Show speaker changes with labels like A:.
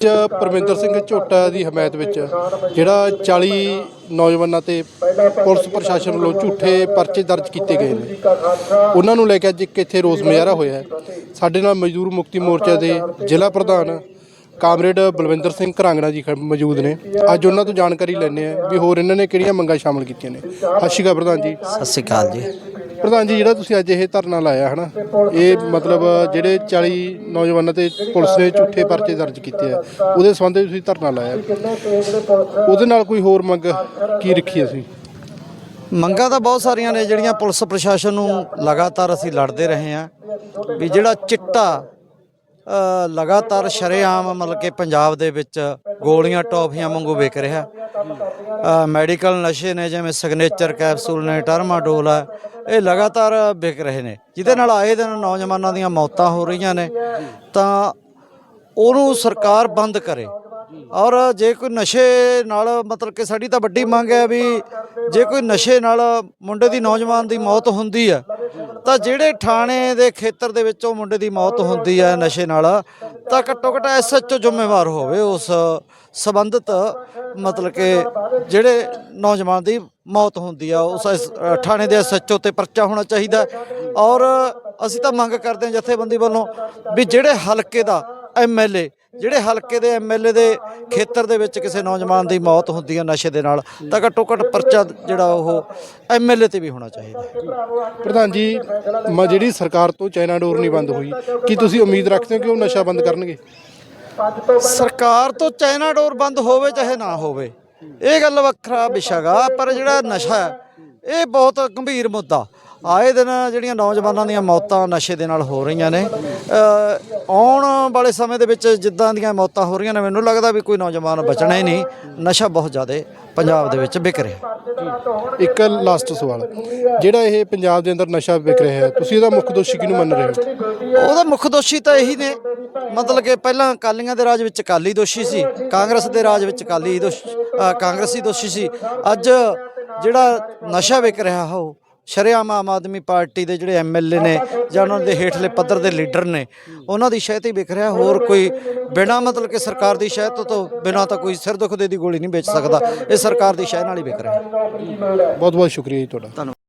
A: ਅੱਜ ਪਰਮਿੰਦਰ ਸਿੰਘ ਝੋਟਾ ਦੀ ਹਮਾਇਤ ਵਿੱਚ ਜਿਹੜਾ 40 ਨੌਜਵਾਨਾਂ ਤੇ ਪੁਲਿਸ ਪ੍ਰਸ਼ਾਸਨ ਵੱਲੋਂ ਝੂਠੇ ਪਰਚੇ ਦਰਜ ਕੀਤੇ ਗਏ ਨੇ। ਉਹਨਾਂ ਨੂੰ ਲੈ ਕੇ ਅੱਜ ਇੱਕ ਇੱਥੇ ਰੋਸ ਮੁਜ਼ਾਹਰਾ ਹੋਇਆ ਸਾਡੇ ਨਾਲ ਮਜ਼ਦੂਰ ਮੁਕਤੀ ਮੋਰਚਾ ਦੇ ਜ਼ਿਲ੍ਹਾ ਪ੍ਰਧਾਨ ਕਾਮਰੇਡ ਬਲਵਿੰਦਰ ਸਿੰਘ ਘਰਾਂਗਣਾ ਜੀ ਖ- ਮੌਜੂਦ ਨੇ। ਅੱਜ ਉਹਨਾਂ ਤੋਂ ਜਾਣਕਾਰੀ ਲੈਣੇ ਆ ਵੀ ਹੋਰ ਇਹਨਾਂ ਨੇ ਕਿਹੜੀਆਂ ਮੰਗਾਂ ਸ਼ਾਮਲ ਕੀਤੀਆਂ ਨੇ। ਸਤਿ ਸ਼੍ਰੀ ਅਕਾਲ ਪ੍ਰਧਾਨ ਜੀ।
B: ਸਤਿ ਸ਼੍ਰੀ ਅਕਾਲ ਜੀ।
A: ਪ੍ਰਧਾਨ ਜੀ ਜਿਹੜਾ ਤੁਸੀਂ ਅੱਜ ਇਹ ਧਰਨਾ ਲਾਇਆ ਹਨਾ ਇਹ ਮਤਲਬ ਜਿਹੜੇ 40 ਨੌਜਵਾਨਾਂ ਤੇ ਪੁਲਿਸ ਨੇ ਝੂਠੇ ਪਰਚੇ ਦਰਜ ਕੀਤੇ ਆ ਉਹਦੇ ਸੰਬੰਧ ਵਿੱਚ ਤੁਸੀਂ ਧਰਨਾ ਲਾਇਆ। ਉਹਦੇ ਨਾਲ ਕੋਈ ਹੋਰ ਮੰਗ ਕੀ ਰੱਖੀ ਅਸੀਂ?
B: ਮੰਗਾਂ ਤਾਂ ਬਹੁਤ ਸਾਰੀਆਂ ਨੇ ਜਿਹੜੀਆਂ ਪੁਲਿਸ ਪ੍ਰਸ਼ਾਸਨ ਨੂੰ ਲਗਾਤਾਰ ਅਸੀਂ ਲੜਦੇ ਰਹੇ ਹਾਂ ਵੀ ਜਿਹੜਾ ਚਿੱਟਾ ਲਗਾਤਾਰ ਸ਼ਰੇਆਮ ਮਤਲਬ ਕਿ ਪੰਜਾਬ ਦੇ ਵਿੱਚ ਗੋਲੀਆਂ ਟੌਫੀਆਂ ਵਾਂਗੂ ਵਿਕ ਰਿਹਾ। ਮੈਡੀਕਲ ਨਸ਼ੇ ਨੇ ਜਿਵੇਂ ਸਿਗਨੇਚਰ ਕੈਪਸੂਲ ਨੇ ਟਰਮਾਡੋਲ ਹੈ ਇਹ ਲਗਾਤਾਰ ਵਿਕ ਰਹੇ ਨੇ। ਜਿਹਦੇ ਨਾਲ ਆਏ ਦਿਨ ਨੌਜਵਾਨਾਂ ਦੀਆਂ ਮੌਤਾਂ ਹੋ ਰਹੀਆਂ ਨੇ, ਤਾਂ ਉਹਨੂੰ ਸਰਕਾਰ ਬੰਦ ਕਰੇ। ਔਰ ਜੇ ਕੋਈ ਨਸ਼ੇ ਨਾਲ ਮਤਲਬ ਕਿ ਸਾਡੀ ਤਾਂ ਵੱਡੀ ਮੰਗ ਹੈ ਵੀ ਜੇ ਕੋਈ ਨਸ਼ੇ ਨਾਲ ਮੁੰਡੇ ਦੀ ਨੌਜਵਾਨ ਦੀ ਮੌਤ ਹੁੰਦੀ ਹੈ ਤਾਂ ਜਿਹੜੇ ਥਾਣੇ ਦੇ ਖੇਤਰ ਦੇ ਵਿੱਚ ਉਹ ਮੁੰਡੇ ਦੀ ਮੌਤ ਹੁੰਦੀ ਹੈ ਨਸ਼ੇ ਨਾਲ, ਤਾਂ ਘੱਟੋ ਘੱਟ ਐਸਐਚਓ ਜ਼ਿੰਮੇਵਾਰ ਹੋਵੇ ਉਸ ਸਬੰਧਤ, ਮਤਲਬ ਕਿ ਜਿਹੜੇ ਨੌਜਵਾਨ ਦੀ ਮੌਤ ਹੁੰਦੀ ਆ, ਉਸ ਐਸ- ਥਾਣੇ ਦੇ ਐਸਐਚਓ ਤੇ ਪਰਚਾ ਹੋਣਾ ਚਾਹੀਦਾ ਔਰ ਅਸੀਂ ਤਾਂ ਮੰਗ ਕਰਦੇ ਹਾਂ ਜਥੇਬੰਦੀ ਵੱਲੋਂ ਵੀ ਜਿਹੜੇ ਹਲਕੇ ਦਾ ਐਮਐਲਏ ਜਿਹੜੇ ਹਲਕੇ ਦੇ ਐਮਐਲਏ ਦੇ ਖੇਤਰ ਦੇ ਵਿੱਚ ਕਿਸੇ ਨੌਜਵਾਨ ਦੀ ਮੌਤ ਹੁੰਦੀ ਹੈ ਨਸ਼ੇ ਦੇ ਨਾਲ ਤਾਂ ਘੱਟੋ ਘੱਟ ਪਰਚਾ ਜਿਹੜਾ ਉਹ ਐਮਐਲਏ ਤੇ ਵੀ ਹੋਣਾ ਚਾਹੀਦਾ ਹੈ।
A: ਪ੍ਰਧਾਨ ਜੀ ਮ ਜਿਹੜੀ ਸਰਕਾਰ ਤੋਂ ਚਾਈਨਾ ਡੋਰ ਨਹੀਂ ਬੰਦ ਹੋਈ ਕੀ ਤੁਸੀਂ ਉਮੀਦ ਰੱਖਦੇ ਹੋ ਕਿ ਉਹ ਨਸ਼ਾ ਬੰਦ ਕਰਨਗੇ
B: ਸਰਕਾਰ ਤੋਂ ਚਾਈਨਾ ਡੋਰ ਬੰਦ ਹੋਵੇ ਚਾਹੇ ਨਾ ਹੋਵੇ ਇਹ ਗੱਲ ਵੱਖਰਾ ਵਿਸ਼ਾਗਾ ਪਰ ਜਿਹੜਾ ਨਸ਼ਾ ਹੈ ਇਹ ਬਹੁਤ ਗੰਭੀਰ ਮੁੱਦਾ ਆਏ ਦਿਨ ਜਿਹੜੀਆਂ ਨੌਜਵਾਨਾਂ ਦੀਆਂ ਮੌਤਾਂ ਨਸ਼ੇ ਦੇ ਨਾਲ ਹੋ ਰਹੀਆਂ ਨੇ ਆਉਣ ਵਾਲੇ ਸਮੇਂ ਦੇ ਵਿੱਚ ਜਿੱਦਾਂ ਦੀਆਂ ਮੌਤਾਂ ਹੋ ਰਹੀਆਂ ਨੇ ਮੈਨੂੰ ਲੱਗਦਾ ਵੀ ਕੋਈ ਨੌਜਵਾਨ ਬਚਣਾ ਹੀ ਨਹੀਂ ਨਸ਼ਾ ਬਹੁਤ ਜ਼ਿਆਦਾ ਪੰਜਾਬ ਦੇ ਵਿੱਚ ਵਿਕ ਰਿਹਾ।
A: ਇੱਕ ਲਾਸਟ ਸਵਾਲ ਜਿਹੜਾ ਇਹ ਪੰਜਾਬ ਦੇ ਅੰਦਰ ਨਸ਼ਾ ਵਿਕ ਰਿਹਾ ਹੈ ਤੁਸੀਂ ਇਹਦਾ ਮੁੱਖ ਦੋਸ਼ੀ ਕਿਹਨੂੰ ਮੰਨ ਰਹੇ ਹੋ?
B: ਉਹਦਾ ਮੁੱਖ ਦੋਸ਼ੀ ਤਾਂ ਇਹੀ ਨੇ ਮਤਲਬ ਕਿ ਪਹਿਲਾਂ ਅਕਾਲੀਆਂ ਦੇ ਰਾਜ ਵਿੱਚ ਅਕਾਲੀ ਦੋਸ਼ੀ ਸੀ ਕਾਂਗਰਸ ਦੇ ਰਾਜ ਵਿੱਚ ਅਕਾਲੀ ਦੋਸ਼ ਕਾਂਗਰਸੀ ਦੋਸ਼ੀ ਸੀ ਅੱਜ ਜਿਹੜਾ ਨਸ਼ਾ ਵਿਕ ਰਿਹਾ ਉਹ ਸ਼ਰੇਆਮ ਆਮ ਆਦਮੀ ਪਾਰਟੀ ਦੇ ਜਿਹੜੇ ਐਮਐਲਏ ਨੇ ਜਾਂ ਉਹਨਾਂ ਦੇ ਹੇਠਲੇ ਪੱਧਰ ਦੇ ਲੀਡਰ ਨੇ ਉਹਨਾਂ ਦੀ ਸ਼ਹਿ ਤੇ ਵਿਕ ਰਿਹਾ ਹੋਰ ਕੋਈ ਬਿਨਾ ਮਤਲਬ ਕਿ ਸਰਕਾਰ ਦੀ ਸ਼ਹਿ ਤੋਂ ਤੋਂ ਬਿਨਾ ਤਾਂ ਕੋਈ ਸਿਰ ਦੁਖਦੇ ਦੀ ਗੋਲੀ ਨਹੀਂ ਵੇਚ ਸਕਦਾ ਇਹ ਸਰਕਾਰ ਦੀ ਸ਼ਹਿ ਨਾਲ ਹੀ ਵਿਕ ਰਿਹਾ।
A: ਬਹੁਤ ਬਹੁਤ ਸ਼ੁਕਰੀਆ ਜੀ ਤੁਹਾਡਾ।
B: ਧੰਨਵਾਦ।